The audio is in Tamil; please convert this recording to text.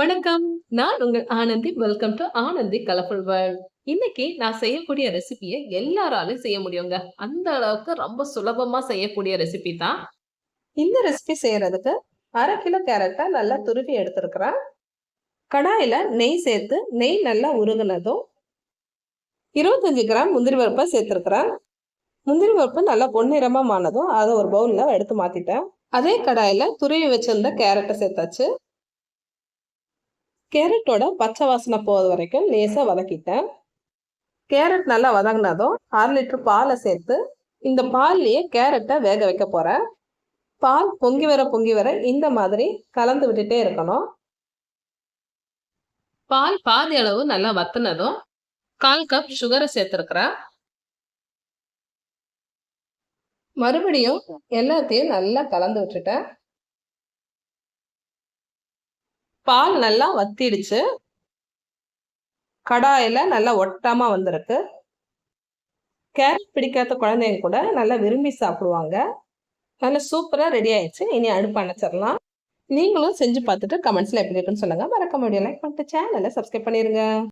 வணக்கம். நான் உங்கள் Anandhi. Welcome to Anandhi colourful world. இன்னைக்கு நான் செய்யக்கூடிய ரெசிபியை எல்லாராலும் செய்ய முடியுங்க. அந்த அளவுக்கு ரொம்ப சுலபமா செய்யக்கூடிய ரெசிபி தான். இந்த ரெசிபி செய்யறதுக்கு அரை கிலோ கேரட்டை நல்லா துருவி எடுத்திருக்கிறேன். கடாயில நெய் சேர்த்து, நெய் நல்லா உருகுனதும் 25 கிராம் முந்திரி பருப்பை சேர்த்துருக்குறேன் முந்திரி பருப்பு நல்லா பொன்னிறமா ஆனதும், அதை ஒரு பவுலில் எடுத்து மாத்திட்டேன். அதே கடாயில துருவி வச்சிருந்த கேரட்டை சேர்த்தாச்சு. கேரட்டோட பச்சை வாசனை போகிற வரைக்கும் லேசா வதக்கிட்டேன். கேரட் நல்லா வதங்கினதும் அரை லிட்டர் பால சேர்த்து, இந்த பால்லயே கேரட்ட வேக வைக்க போறேன். பால் பொங்கி வர பொங்கி வர இந்த மாதிரி கலந்து விட்டுட்டே இருக்கணும். பால் பாதி அளவு நல்லா வத்துனதும் 1/4 கப் சுகரை சேர்த்திருக்கிறேன். மறுபடியும் எல்லாத்தையும் நல்லா கலந்து விட்டுட்டேன். பால் நல்லா வத்திடுச்சு. கடாயில் நல்லா ஒட்டாம வந்திருக்கு. கேரட் பிடிக்காத குழந்தைங்க கூட நல்லா விரும்பி சாப்பிடுவாங்க. நல்லா சூப்பராக ரெடி ஆயிடுச்சு. இனி அடுப்பு அணைச்சிடலாம். நீங்களும் செஞ்சு பார்த்துட்டு கமெண்ட்ஸில் எப்படி இருக்குன்னு சொல்லுங்க. மறக்க முடியும் லைக் பண்ணிட்டு சேனலை சப்ஸ்கிரைப் பண்ணிருங்க.